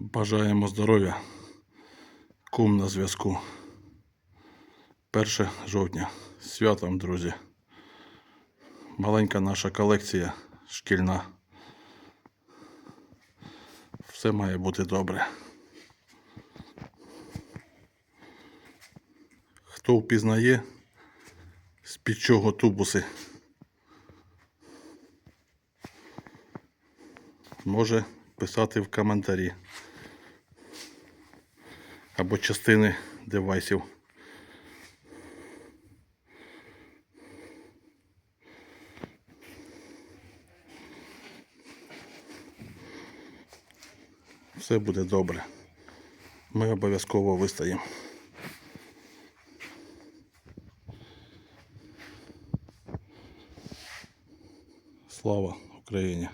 Бажаємо здоров'я. Кум на зв'язку. 1 жовтня. Святом, друзі. Маленька наша колекція шкільна. Все має бути добре. Хто впізнає, з-під чого тубуси, може писати в коментарі або частини девайсів. Все буде добре. Ми обов'язково вистоїмо. Слава Україні!